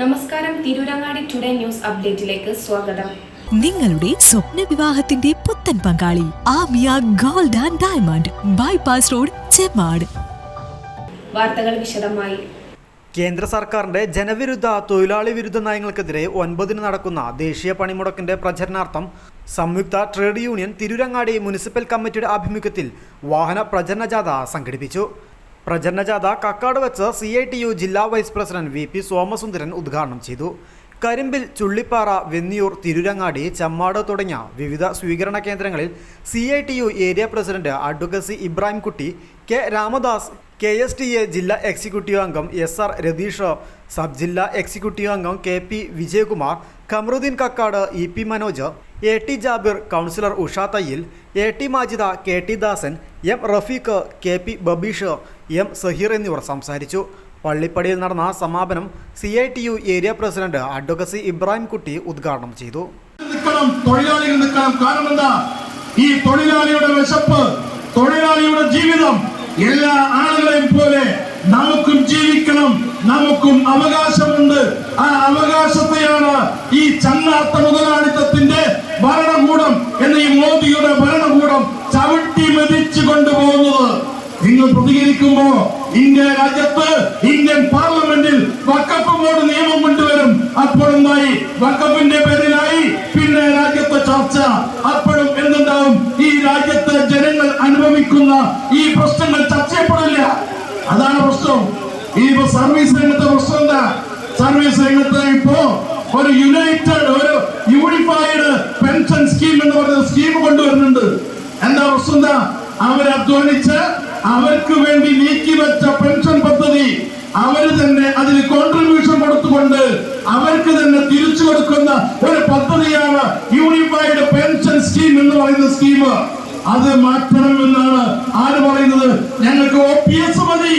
നമസ്കാരം Tirurangadi today news അപ്ഡേറ്റിലേക്ക് സ്വാഗതം. നിങ്ങളുടെ സ്വപ്ന വിവാഹത്തിന്റെ പുത്തൻ പങ്കാളി Amiya gold and diamond bypass road Chemmad. വാർത്തകൾ വിശദമായി. കേന്ദ്ര സർക്കാരിന്റെ ജനവിരുദ്ധ തൊഴിലാളി വിരുദ്ധ നയങ്ങൾക്കെതിരെ ഒൻപതിന് നടക്കുന്ന ദേശീയ പണിമുടക്കിന്റെ പ്രചരണാർത്ഥം സംയുക്ത ട്രേഡ് യൂണിയൻ തിരുരങ്ങാടി മുനിസിപ്പൽ കമ്മിറ്റിയുടെ ആഭിമുഖ്യത്തിൽ വാഹന പ്രചരണ ജാഥ സംഘടിപ്പിച്ചു. പ്രചരണ ജാഥ കക്കാട് വെച്ച് സി ഐ ടി യു ജില്ലാ vice president V P Somasundaran ഉദ്ഘാടനം ചെയ്തു. കരിമ്പിൽ ചുള്ളിപ്പാറ വെന്നിയൂർ തിരുരങ്ങാടി ചമ്മാട് തുടങ്ങിയ വിവിധ സ്വീകരണ കേന്ദ്രങ്ങളിൽ C I T U area president advocacy Ibrahimkutty K Ramadas K S T A ജില്ലാ എക്സിക്യൂട്ടീവ് അംഗം എസ് ആർ രതീഷ് സബ് ജില്ലാ എക്സിക്യൂട്ടീവ് അംഗം K P Vijayakumar Khamaruddin Kakkad E P Manoj A T Jabir councillor Usha Thayyil A T Majida K T Dasan M Rafeeq K P Babeesh M Saheer എന്നിവർ സംസാരിച്ചു. പള്ളിപ്പടിയിൽ നടന്ന സമാപനം C I T U area president advocacy Ibrahimkutty ഉദ്ഘാടനം ചെയ്തു. ഈ തൊഴിലാളിയുടെ വിശപ്പ് തൊഴിലാളിയുടെ ജീവിതം എല്ലാ പോലെ നമുക്കും ജീവിക്കണം നമുക്കും അവകാശമുണ്ട്. ആ അവകാശത്തെയാണ് ഈ ചങ്ങാത്ത മുതലാളിത്തത്തിന്റെ ഭരണകൂടം എന്ന ഈ മോദിയുടെ ഭരണകൂടം ചവിട്ടി മെതിച്ചു കൊണ്ടുപോകുന്നത്. നിങ്ങൾ പ്രതികരിക്കുമ്പോ ഇന്ത്യ രാജ്യത്ത് ഇന്ത്യൻ പാർലമെന്റിൽ വക്കപ്പ് ബോർഡ് നിയമം കൊണ്ടുവരും. അപ്പോഴെന്തായി വക്കപ്പിന്റെ പേരിലായി പിന്നെ രാജ്യത്തെ ചർച്ച. അപ്പോഴും എന്തുണ്ടാവും? ഈ രാജ്യത്തെ ജനങ്ങൾ അനുഭവിക്കുന്ന ഈ പ്രശ്നങ്ങൾ ചർച്ച ചെയ്യപ്പെടില്ല അതാണ് പ്രശ്നം ഇനിയിപ്പോ സർവീസ് രംഗത്തെ പ്രശ്നം എന്താ? സർവീസ് രംഗത്ത് ഇപ്പോ ഒരു യുണൈറ്റഡ് ഒരു യൂണിഫൈഡ് പെൻഷൻ സ്കീം എന്ന് പറയുന്ന സ്കീം കൊണ്ടുവരുന്നുണ്ട്. എന്താ പ്രശ്നം എന്താ? അവർ അധ്വാനിച്ച് അവർക്ക് വേണ്ടി നീക്കി വെച്ച പെൻഷൻ പദ്ധതി അവർ തന്നെ അതിന് കോൺട്രിബ്യൂഷൻ കൊടുത്തുകൊണ്ട് അവർക്ക് തന്നെ തിരിച്ചു കൊടുക്കുന്ന ഒരു പദ്ധതിയാണ് യൂണിഫൈഡ് പെൻഷൻ സ്കീം എന്ന് പറയുന്ന സ്കീം അത് മാറ്റണമെന്നാണ് ആര് പറയുന്നത്? ഞങ്ങൾക്ക് ഒ പി എസ് മതി.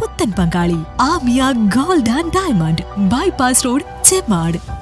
പുത്തൻ പങ്കാളി Amiya gold and diamond. Bypass road Chemmad.